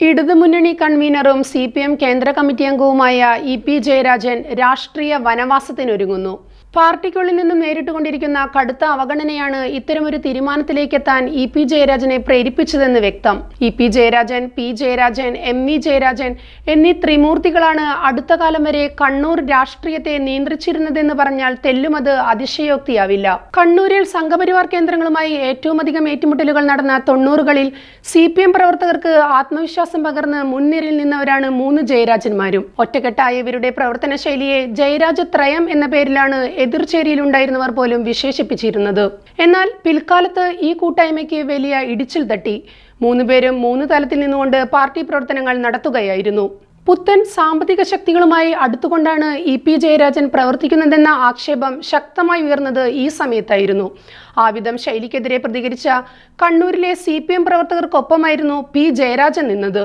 ഇടതുമുന്നണി കൺവീനറും C P M കേന്ദ്ര കമ്മിറ്റി അംഗവുമായ ഇ പി ജയരാജൻ രാഷ്ട്രീയ വനവാസത്തിനൊരുങ്ങുന്നു. പാർട്ടിക്കുള്ളിൽ നിന്നും നേരിട്ടുകൊണ്ടിരിക്കുന്ന കടുത്ത അവഗണനയാണ് ഇത്തരമൊരു തീരുമാനത്തിലേക്കെത്താൻ ഇ പി ജയരാജനെ പ്രേരിപ്പിച്ചതെന്ന് വ്യക്തം. E P Jayarajan P Jayarajan M V Jayarajan എന്നീ ത്രിമൂർത്തികളാണ് അടുത്ത കാലം വരെ കണ്ണൂർ രാഷ്ട്രീയത്തെ നിയന്ത്രിച്ചിരുന്നതെന്ന് പറഞ്ഞാൽ തെല്ലുമത് അതിശയോക്തിയാവില്ല. കണ്ണൂരിൽ സംഘപരിവാർ കേന്ദ്രങ്ങളുമായി ഏറ്റവും അധികം ഏറ്റുമുട്ടലുകൾ നടന്ന തൊണ്ണൂറുകളിൽ സി പി എം പ്രവർത്തകർക്ക് ആത്മവിശ്വാസം പകർന്ന് മുൻനിരയിൽ നിന്നവരാണ് മൂന്ന് ജയരാജന്മാരും. ഒറ്റക്കെട്ടായ ഇവരുടെ പ്രവർത്തന ശൈലിയെ ജയരാജ ത്രയം എന്ന പേരിലാണ് എതിർചേരിയിലുണ്ടായിരുന്നവർ പോലും വിശേഷിപ്പിച്ചിരുന്നത്. എന്നാൽ പിൽക്കാലത്ത് ഈ കൂട്ടായ്മയ്ക്ക് വലിയ ഇടിച്ചിൽ തട്ടി. മൂന്നുപേരും മൂന്ന് തലത്തിൽ നിന്നുകൊണ്ട് പാർട്ടി പ്രവർത്തനങ്ങൾ നടത്തുകയായിരുന്നു. പുത്തൻ സാമ്പത്തിക ശക്തികളുമായി അടുത്തുകൊണ്ടാണ് ഇ പി ജയരാജൻ പ്രവർത്തിക്കുന്നതെന്ന ആക്ഷേപം ശക്തമായി ഉയർന്നത് ഈ സമയത്തായിരുന്നു. ആവിധം ശൈലിക്കെതിരെ പ്രതികരിച്ച കണ്ണൂരിലെ സി പി എം പ്രവർത്തകർക്കൊപ്പമായിരുന്നു പി ജയരാജൻ നിന്നത്.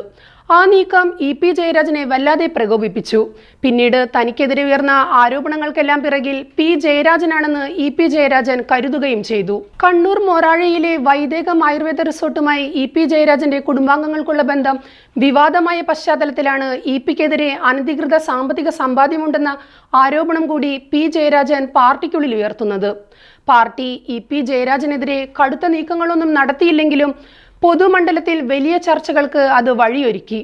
ആ നീക്കം ഇ പി ജയരാജനെ വല്ലാതെ പ്രകോപിപ്പിച്ചു. പിന്നീട് തനിക്കെതിരെ ഉയർന്ന ആരോപണങ്ങൾക്കെല്ലാം പിറകിൽ പി ജയരാജനാണെന്ന് ഇ പി ജയരാജൻ കരുതുകയും ചെയ്തു. കണ്ണൂർ മൊറാഴയിലെ വൈദേകം ആയുർവേദ റിസോർട്ടുമായി ഇ പി ജയരാജന്റെ കുടുംബാംഗങ്ങൾക്കുള്ള ബന്ധം വിവാദമായ പശ്ചാത്തലത്തിലാണ് ഇ പിക്കെതിരെ അനധികൃത സാമ്പത്തിക സമ്പാദ്യമുണ്ടെന്ന ആരോപണം കൂടി പി ജയരാജൻ പാർട്ടിക്കുള്ളിൽ ഉയർത്തുന്നത്. പാർട്ടി ഇ പി ജയരാജനെതിരെ കടുത്ത നീക്കങ്ങളൊന്നും നടത്തിയില്ലെങ്കിലും പൊതുമണ്ഡലത്തിൽ വലിയ ചർച്ചകൾക്ക് അത് വഴിയൊരുക്കി.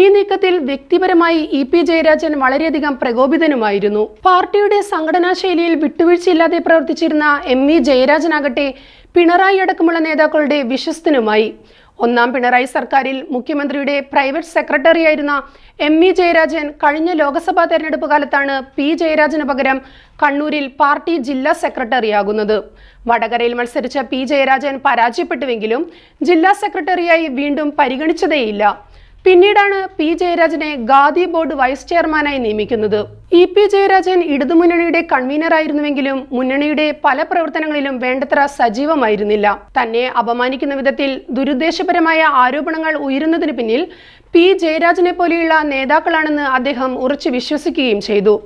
ഈ നീക്കത്തിൽ വ്യക്തിപരമായി ഇ പി ജയരാജൻ വളരെയധികം പ്രകോപിതനുമായിരുന്നു. പാർട്ടിയുടെ സംഘടനാ ശൈലിയിൽ വിട്ടുവീഴ്ചയില്ലാതെ പ്രവർത്തിച്ചിരുന്ന എം വി ജയരാജനാകട്ടെ പിണറായി അടക്കമുള്ള നേതാക്കളുടെ വിശ്വസ്തനുമായി. ഒന്നാം പിണറായി സർക്കാരിൽ മുഖ്യമന്ത്രിയുടെ പ്രൈവറ്റ് സെക്രട്ടറിയായിരുന്ന എം ഇ ജയരാജൻ കഴിഞ്ഞ ലോക്സഭാ തെരഞ്ഞെടുപ്പ് കാലത്താണ് പി ജയരാജന് പകരം കണ്ണൂരിൽ പാർട്ടി ജില്ലാ സെക്രട്ടറിയാകുന്നത് വടകരയിൽ മത്സരിച്ച പി ജയരാജൻ പരാജയപ്പെട്ടുവെങ്കിലും ജില്ലാ സെക്രട്ടറിയായി വീണ്ടും പരിഗണിച്ചതേയില്ല. പിന്നീടാണ് പി ജയരാജനെ ഖാദി ബോർഡ് വൈസ് ചെയർമാനായി നിയമിക്കുന്നത്. ഇ പി ജയരാജൻ ഇടതുമുന്നണിയുടെ കൺവീനറായിരുന്നുവെങ്കിലും മുന്നണിയുടെ പല പ്രവർത്തനങ്ങളിലും വേണ്ടത്ര സജീവമായിരുന്നില്ല. തന്നെ അപമാനിക്കുന്ന വിധത്തിൽ ദുരുദ്ദേശപരമായ ആരോപണങ്ങൾ ഉയരുന്നതിന് പിന്നിൽ പി ജയരാജനെ പോലെയുള്ള നേതാക്കളാണെന്ന് അദ്ദേഹം ഉറച്ചു വിശ്വസിക്കുകയും ചെയ്തു.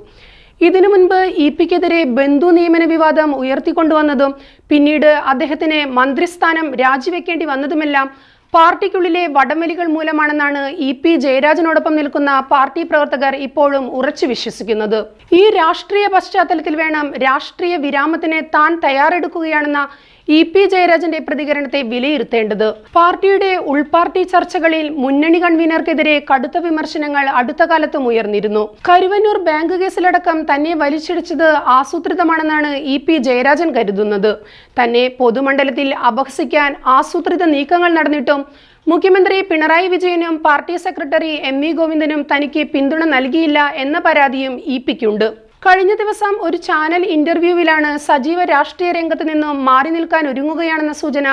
ഇതിനു മുൻപ് ഇ പിക്കെതിരെ ബന്ധു നിയമന വിവാദം ഉയർത്തിക്കൊണ്ടുവന്നതും പിന്നീട് അദ്ദേഹത്തിന് മന്ത്രിസ്ഥാനം രാജിവെക്കേണ്ടി വന്നതുമെല്ലാം പാർട്ടിക്കുള്ളിലെ വടംവലികൾ മൂലമാണെന്നാണ് ഇ പി ജയരാജനോടൊപ്പം നിൽക്കുന്ന പാർട്ടി പ്രവർത്തകർ ഇപ്പോഴും ഉറച്ചു വിശ്വസിക്കുന്നത്. ഈ രാഷ്ട്രീയ പശ്ചാത്തലത്തിൽ വേണം രാഷ്ട്രീയ വിരാമത്തിന് താൻ തയ്യാറെടുക്കുകയാണെന്ന ഇ പി ജയരാജന്റെ പ്രതികരണത്തെ വിലയിരുത്തേണ്ടത്. പാർട്ടിയുടെ ഉൾപാർട്ടി ചർച്ചകളിൽ മുന്നണി കൺവീനർക്കെതിരെ കടുത്ത വിമർശനങ്ങൾ അടുത്ത കാലത്തും ഉയർന്നിരുന്നു. കരുവന്നൂർ ബാങ്ക് കേസിലടക്കം തന്നെ വലിച്ചിടിച്ചത് ആസൂത്രിതമാണെന്നാണ് ഇ പി ജയരാജൻ കരുതുന്നത്. തന്നെ പൊതുമണ്ഡലത്തിൽ അപഹസിക്കാൻ ആസൂത്രിത നീക്കങ്ങൾ നടന്നിട്ടും മുഖ്യമന്ത്രി പിണറായി വിജയനും പാർട്ടി സെക്രട്ടറി എം വി ഗോവിന്ദനും തനിക്ക് പിന്തുണ നൽകിയില്ല എന്ന പരാതിയും ഇ പിക്കുണ്ട് കഴിഞ്ഞ ദിവസം ഒരു ചാനൽ ഇന്റർവ്യൂവിലാണ് സജീവ രാഷ്ട്രീയ രംഗത്ത് നിന്നും മാറി നിൽക്കാൻ ഒരുങ്ങുകയാണെന്ന സൂചന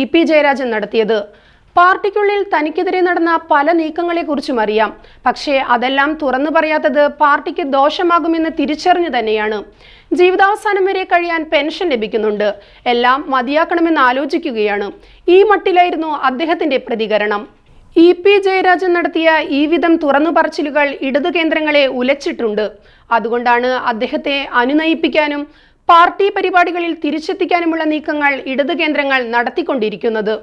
ഇ പി ജയരാജൻ നടത്തിയത്. പാർട്ടിക്കുള്ളിൽ തനിക്കെതിരെ നടന്ന പല നീക്കങ്ങളെക്കുറിച്ചും അറിയാം. പക്ഷേ അതെല്ലാം തുറന്നു പറയാത്തത് പാർട്ടിക്ക് ദോഷമാകുമെന്ന് തിരിച്ചറിഞ്ഞു തന്നെയാണ്. ജീവിതാവസാനം വരെ കഴിയാൻ പെൻഷൻ ലഭിക്കുന്നുണ്ട്. എല്ലാം മതിയാക്കണമെന്ന് ആലോചിക്കുകയാണ്. ഈ മട്ടിലായിരുന്നു അദ്ദേഹത്തിന്റെ പ്രതികരണം. ഇ പി ജയരാജൻ നടത്തിയ ഈ വിധം തുറന്നു പറച്ചിലുകൾ ഇടതു കേന്ദ്രങ്ങളെ ഉലച്ചിട്ടുണ്ട്. അതുകൊണ്ടാണ് അദ്ദേഹത്തെ അനുനയിപ്പിക്കാനും പാർട്ടി പരിപാടികളിൽ തിരിച്ചെത്തിക്കാനുമുള്ള നീക്കങ്ങൾ ഇടതു കേന്ദ്രങ്ങൾ നടത്തിക്കൊണ്ടിരിക്കുന്നത്.